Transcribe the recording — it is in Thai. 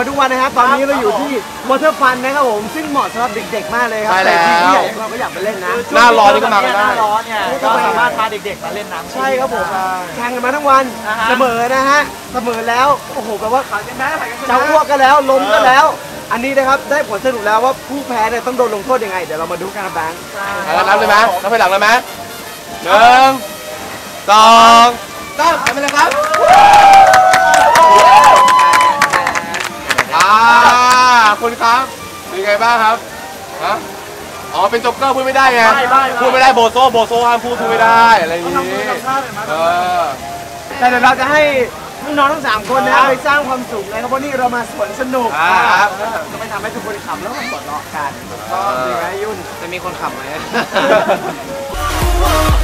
มาทุกวันนะครับตอนนี้เราอยู่ที่วอเตอร์ฟันนะครับผมซึ่งเหมาะสำหรับเด็กๆมากเลยครัใช่แล้วต่ผู้ใหญ่เราก็อยากไปเล่นนะหน้าร้อนนี่ก็มากันได้ หน้าร้อนเนี่ยก็สามารถพาเด็กๆมาเล่นน้ำ ใช่ครับผมแข่งกันมาทั้งวันอ่าฮะ เสมอนะฮะเสมอแล้วโอ้โหแปลว่า ผ่านกันนะผ่านกันนะจะอ้วกก็แล้วล้มก็แล้ว อันนี้นะครับได้ผลสรุปแล้วว่าผู้แพ้เนี่ยต้องโดนลงโทษยังไง เดี๋ยวเรามาดูกันครับแบงค์แล้วนับเลยไหมนับไปหลังเลยไหมหนึ่งสองสามไปเลยครับ คุณครับเป็นไงบ้างครับฮะอ๋อเป็นจ็อกเกอร์พูดไม่ได้ไงพูดไม่ได้โบโซโบโซห้ามพูดพูดไม่ได้อะไรอย่างนี้เออ แต่เดี๋ยวเราจะให้น้องๆทั้งสามคนนะครับไปสร้างความสุขนะครับเพราะนี่เรามาสวนสนุกครับเออก็ไม่ทำให้ทุกคนขำแล้วก็หัวเราะกันก็ดีไหมยุ่นจะมีคนขับไหม Whoa,